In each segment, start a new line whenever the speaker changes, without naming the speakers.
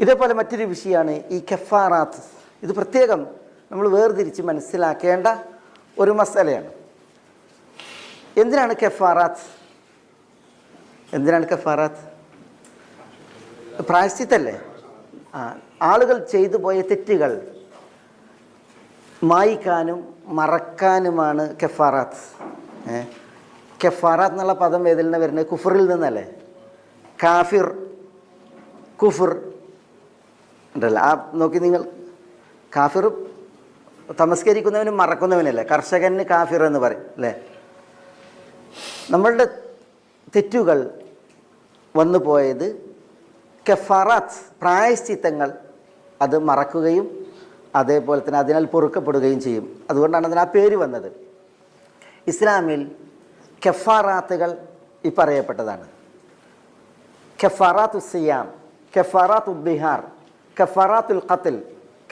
ഇതേപോലെ മറ്റൊരു വിഷയമാണ് ഈ കെഫാറാത്ത്. ഇത് പ്രത്യേകം നമ്മൾ വേർതിരിച്ച് മനസ്സിലാക്കേണ്ട ഒരു മസാലയാണ്. എന്തിനാണ് കെഫാറാത്ത്? എന്തിനാണ് കെഫാറാത്ത്? പ്രായശ്ചിത്തല്ലേ? ആ ആളുകൾ ചെയ്തു പോയ തെറ്റുകൾ മായ്ക്കാനും മറക്കാനുമാണ് കെഫാറാത്ത്. കെഫാറാത്ത് എന്നുള്ള പദം ഏതിൽ നിന്ന് വരുന്നത്? കുഫറിൽ നിന്നല്ലേ? കാഫിർ കുഫർ. ഉണ്ടല്ലോ? ആ നോക്കി നിങ്ങൾ. കാഫിർ തമസ്കരിക്കുന്നവനും മറക്കുന്നവനല്ലേ? കർഷകന് കാഫിർ എന്ന് പറയും അല്ലേ? നമ്മളുടെ തെറ്റുകൾ വന്നു പോയത് കെഫറാത്ത് പ്രായശ്ചിത്തങ്ങൾ. അത് മറക്കുകയും അതേപോലെ തന്നെ അതിനാൽ പൊറുക്കപ്പെടുകയും ചെയ്യും. അതുകൊണ്ടാണ് അതിന് ആ പേര് വന്നത്. ഇസ്ലാമിൽ കെഫാറാത്തുകൾ ഈ ഉസ്സിയാം സിയാം കെഫാറാത്തു ബിഹാർ കഫാറാത്തുൽ ഖത്തിൽ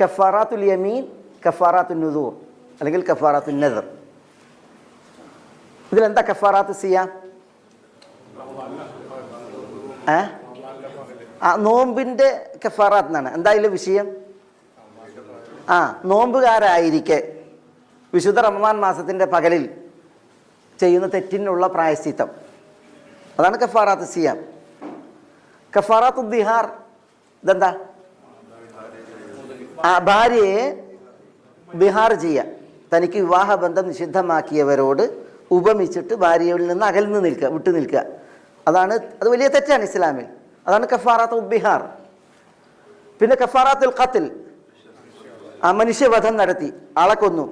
കഫാറാത്തുൽ യമീൻ കഫാറാത്തുൽ നുദൂർ അല്ലെങ്കിൽ കഫാറാത്തുൽ നദർ ഇതിലെന്താ കഫാറാത്ത് സിയാ? ഏ? ആ നോമ്പിന്റെ കഫാറാത്ത് എന്നാണ്. എന്താ ഇതിലെ വിഷയം? ആ നോമ്പുകാരായിരിക്കെ വിശുദ്ധ റമദാൻ മാസത്തിന്റെ പകലിൽ ചെയ്യുന്ന തെറ്റിനുള്ള പ്രായശ്ചിത്തം. അതാണ് കഫാറാത്ത് സിയാം. കഫാറാത്ത് ദിഹാർ ഇതെന്താ? ആ ഭാര്യയെ ബിഹാർ ചെയ്യാം തനിക്ക് വിവാഹബന്ധം നിഷിദ്ധമാക്കിയവരോട് ഉപമിച്ചിട്ട് ഭാര്യയിൽ നിന്ന് അകൽന്ന് നിൽക്കുക വിട്ടു നിൽക്കുക. അതാണ് അത് വലിയ തെറ്റാണ് ഇസ്ലാമിൽ. അതാണ് കഫാറാത്ത് ബിഹാർ. പിന്നെ കഫാറാത്തുൽ ഖത്തിൽ. ആ മനുഷ്യവധം നടത്തി ആളെ കൊന്നു.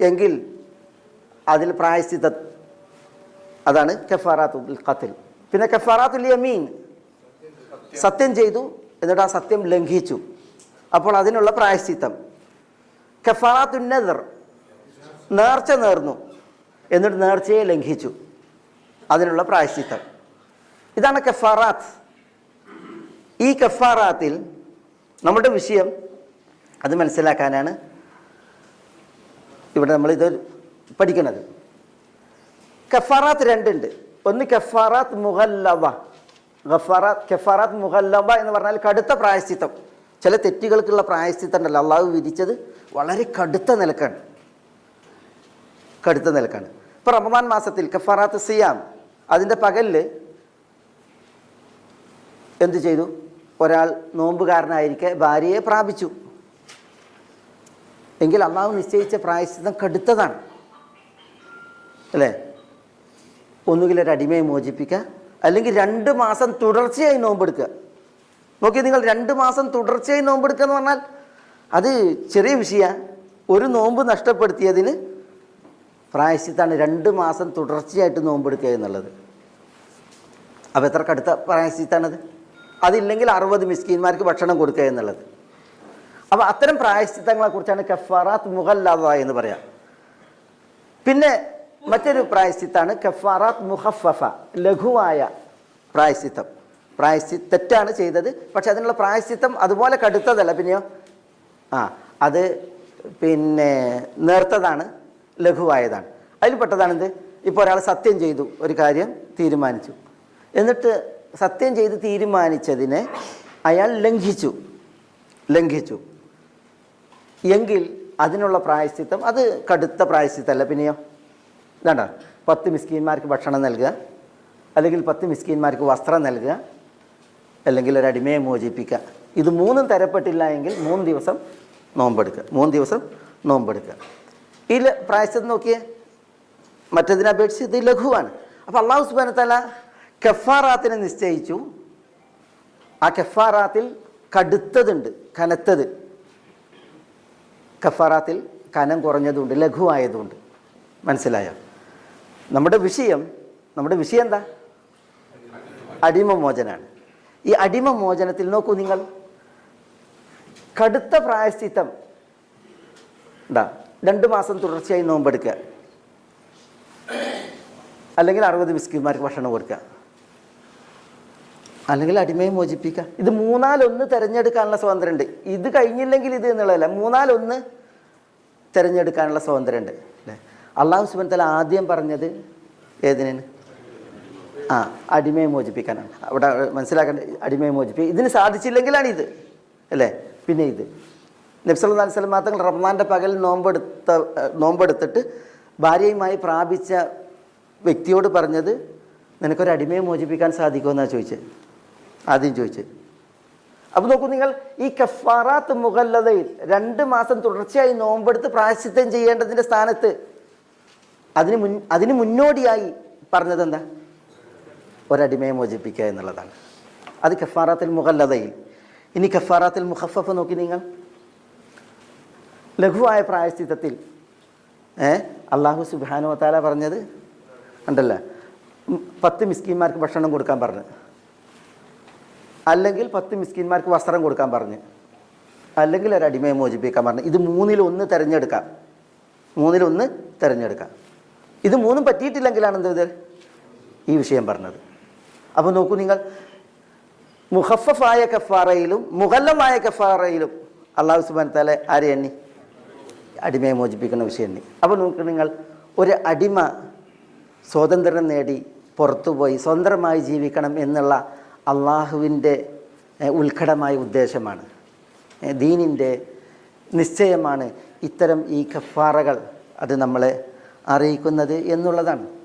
എങ്കിൽ അതിൽ പ്രായശ്ചിത്ത. അതാണ് കഫാറാത്തുൽ ഖത്തിൽ. പിന്നെ കഫാറാത്തുൽ യമീൻ. സത്യം ചെയ്തു എന്നിട്ട് ആ സത്യം ലംഘിച്ചു. അപ്പോൾ അതിനുള്ള പ്രായശ്ചിത്തം. നദർ. നേർച്ച നേർന്നു. എന്നിട്ട് നേർച്ചയെ ലംഘിച്ചു. അതിനുള്ള പ്രായശ്ചിത്തം. ഇതാണ് കഫാറാത്ത്. ഈ കഫാറാത്തിൽ നമ്മുടെ വിഷയം അത് മനസ്സിലാക്കാനാണ് ഇവിടെ നമ്മളിത് പഠിക്കുന്നത്. കഫാറാത്ത് രണ്ടുണ്ട്. ഒന്ന് കഫാറാത്ത് മുഹല്ലവ ഗഫാറാത്ത് കഫാറാത്ത് മുഹല്ലവ എന്ന് പറഞ്ഞാൽ കടുത്ത പ്രായശ്ചിത്തം. ചില തെറ്റുകൾക്കുള്ള പ്രായശ്ചിത്തം ഉണ്ടല്ലോ അള്ളാഹു വിധിച്ചത് വളരെ കടുത്ത നിലക്കാണ്. കടുത്ത നിലക്കാണ്. ഇപ്പോൾ റമദാൻ മാസത്തിൽ കഫാറാത്ത് സിയാം. അതിന്റെ പകലിൽ എന്തു ചെയ്തു? ഒരാൾ നോമ്പുകാരനായിരിക്കെ ഭാര്യയെ പ്രാപിച്ചു. എങ്കിൽ അള്ളാഹു നിശ്ചയിച്ച പ്രായശ്ചിത്തം കടുത്തതാണ്. അല്ലേ? ഒന്നുകിൽ ഒരു അടിമയെ മോചിപ്പിക്കുക അല്ലെങ്കിൽ രണ്ട് മാസം തുടർച്ചയായി നോമ്പെടുക്കുക നോക്കി നിങ്ങൾ രണ്ട് മാസം തുടർച്ചയായി നോമ്പെടുക്കുക എന്ന് പറഞ്ഞാൽ അത് ചെറിയ വിഷയമാണ് ഒരു നോമ്പ് നഷ്ടപ്പെടുത്തിയതിന് പ്രായശ്ചിത്താണ് രണ്ട് മാസം തുടർച്ചയായിട്ട് നോമ്പെടുക്കുക എന്നുള്ളത്. അപ്പോൾ എത്ര കടുത്ത പ്രായശ്ചിത്താണത്? അതില്ലെങ്കിൽ അറുപത് മിസ്കീന്മാർക്ക് ഭക്ഷണം കൊടുക്കുക എന്നുള്ളത്. അപ്പോൾ അത്തരം പ്രായശ്ചിത്തങ്ങളെക്കുറിച്ചാണ് കഫാറാത്ത് മുഹല്ലാദ എന്ന് പറയാം. പിന്നെ മറ്റൊരു പ്രായശ്ചിത്താണ് കഫാറാത്ത് മുഹഫഫ ലഘുവായ പ്രായശ്ചിത്തം. പ്രായശ്ചി തെറ്റാണ് ചെയ്തത്. പക്ഷെ അതിനുള്ള പ്രായശ്ചിത്തം അതുപോലെ കടുത്തതല്ല. പിന്നെയോ? ആ അത് പിന്നെ നേർത്തതാണ് ലഘുവായതാണ്. അതിൽ പെട്ടതാണെന്ത്? ഇപ്പോൾ ഒരാൾ സത്യം ചെയ്തു ഒരു കാര്യം തീരുമാനിച്ചു. എന്നിട്ട് സത്യം ചെയ്ത് തീരുമാനിച്ചതിനെ അയാൾ ലംഘിച്ചു. ലംഘിച്ചു. എങ്കിൽ അതിനുള്ള പ്രായശ്ചിത്തം അത് കടുത്ത പ്രായശ്ചിത്തമല്ല പിന്നെയോ? വേണ്ട പത്ത് മിസ്കീന്മാർക്ക് ഭക്ഷണം നൽകുക. അല്ലെങ്കിൽ പത്ത് മിസ്കീന്മാർക്ക് വസ്ത്രം നൽകുക. അല്ലെങ്കിൽ ഒരു അടിമയെ മോചിപ്പിക്കുക. ഇത് മൂന്നും തരപ്പെട്ടില്ല എങ്കിൽ മൂന്ന് ദിവസം നോമ്പെടുക്കുക. മൂന്ന് ദിവസം നോമ്പെടുക്കുക. ഈ പ്രായശ്ചിത്തം നോക്കിയേ. മറ്റതിനെ അപേക്ഷിച്ച് ഇത് ലഘുവാണ്. അപ്പോൾ അള്ളാഹു സുബാനത്തല കെഫാറാത്തിനെ നിശ്ചയിച്ചു. ആ കെഫാറാത്തിൽ കടുത്തതുണ്ട് കനത്തത്. കഫാറാത്തിൽ കനം കുറഞ്ഞതുണ്ട് ലഘുവായതുണ്ട്. മനസ്സിലായോ? നമ്മുടെ വിഷയം നമ്മുടെ വിഷയം എന്താ? അടിമമോചനാണ്. ഈ അടിമ മോചനത്തിൽ നോക്കൂ നിങ്ങൾ. കടുത്ത പ്രായശ്ചിത്തം. ഉണ്ടാ രണ്ട് മാസം തുടർച്ചയായി നോമ്പെടുക്കുക അല്ലെങ്കിൽ അറുപത് മിസ്കിന്മാർക്ക് ഭക്ഷണം കൊടുക്കുക. അല്ലെങ്കിൽ അടിമയെ മോചിപ്പിക്കുക. ഇത് മൂന്നാലൊന്ന് തിരഞ്ഞെടുക്കാനുള്ള സ്വാതന്ത്ര്യമുണ്ട് ഇത് കഴിഞ്ഞില്ലെങ്കിൽ ഇത് എന്നുള്ളതല്ല മൂന്നാലൊന്ന് തിരഞ്ഞെടുക്കാനുള്ള സ്വാതന്ത്ര്യമുണ്ട് അല്ലേ അള്ളാഹു സുബൻ തല ആദ്യം പറഞ്ഞത് ഏതിനാണ്? ആ അടിമയെ മോചിപ്പിക്കാനാണ്. അവിടെ മനസ്സിലാക്കേണ്ട അടിമയെ മോചിപ്പിക്കുക ഇതിന് സാധിച്ചില്ലെങ്കിലാണ് ഇത് അല്ലേ? പിന്നെ ഇത്. നബ്സല്ലാ സ്വലം തങ്ങൾ റമദാന്റെ പകൽ നോമ്പെടുത്ത നോമ്പെടുത്തിട്ട് ഭാര്യയുമായി പ്രാപിച്ച വ്യക്തിയോട് പറഞ്ഞത് നിനക്കൊരു അടിമയെ മോചിപ്പിക്കാൻ സാധിക്കുമെന്നാണ് ചോദിച്ചത് ആദ്യം ചോദിച്ചത് അപ്പോൾ നോക്കൂ നിങ്ങൾ ഈ കഫാറാത്ത് മുഗല്ലതയിൽ രണ്ട് മാസം തുടർച്ചയായി നോമ്പെടുത്ത് പ്രായശ്ചിത്തം ചെയ്യേണ്ടതിന്റെ സ്ഥാനത്ത് അതിന് മുൻ അതിന് മുന്നോടിയായി പറഞ്ഞത് എന്താ ഒരടിമയെ മോചിപ്പിക്കുക എന്നുള്ളതാണ്. അത് കഫാറാത്തിൽ മുഖല്ലതയിൽ ഇനി കഫാറാത്തിൽ മുഖഫഫ് നോക്കി നിങ്ങൾ. ലഘുവായ പ്രായശ്ചിത്തത്തിൽ ഏ അള്ളാഹു സുബാനു താല പറഞ്ഞത് ഉണ്ടല്ലോ. പത്ത് മിസ്കിന്മാർക്ക് ഭക്ഷണം കൊടുക്കാൻ പറഞ്ഞു. അല്ലെങ്കിൽ പത്ത് മിസ്കിന്മാർക്ക് വസ്ത്രം കൊടുക്കാൻ പറഞ്ഞു. അല്ലെങ്കിൽ ഒരു മോചിപ്പിക്കാൻ പറഞ്ഞു. ഇത് മൂന്നിലൊന്ന് തിരഞ്ഞെടുക്കാം. മൂന്നിലൊന്ന് തിരഞ്ഞെടുക്കാം. ഇത് മൂന്നും പറ്റിയിട്ടില്ലെങ്കിലാണ് എന്ത് ഈ വിഷയം പറഞ്ഞത്. അപ്പോൾ നോക്കൂ നിങ്ങൾ. മുഹഫഫായ കഫാറയിലും മുഹല്ലമായ കഫാറയിലും അള്ളാഹു സുബാൻ തല ആരെ എണ്ണി? അടിമയെ മോചിപ്പിക്കുന്ന വിഷയം എണ്ണി. അപ്പോൾ നോക്ക് നിങ്ങൾ ഒരു അടിമ സ്വാതന്ത്ര്യം നേടി പുറത്തുപോയി സ്വതന്ത്രമായി ജീവിക്കണം എന്നുള്ള അള്ളാഹുവിന്റെ ഉത്കടമായ ഉദ്ദേശമാണ്. ദീനിന്റെ നിശ്ചയമാണ് ഇത്തരം ഈ കഫാറകൾ അത് നമ്മളെ അറിയിക്കുന്നത് എന്നുള്ളതാണ്.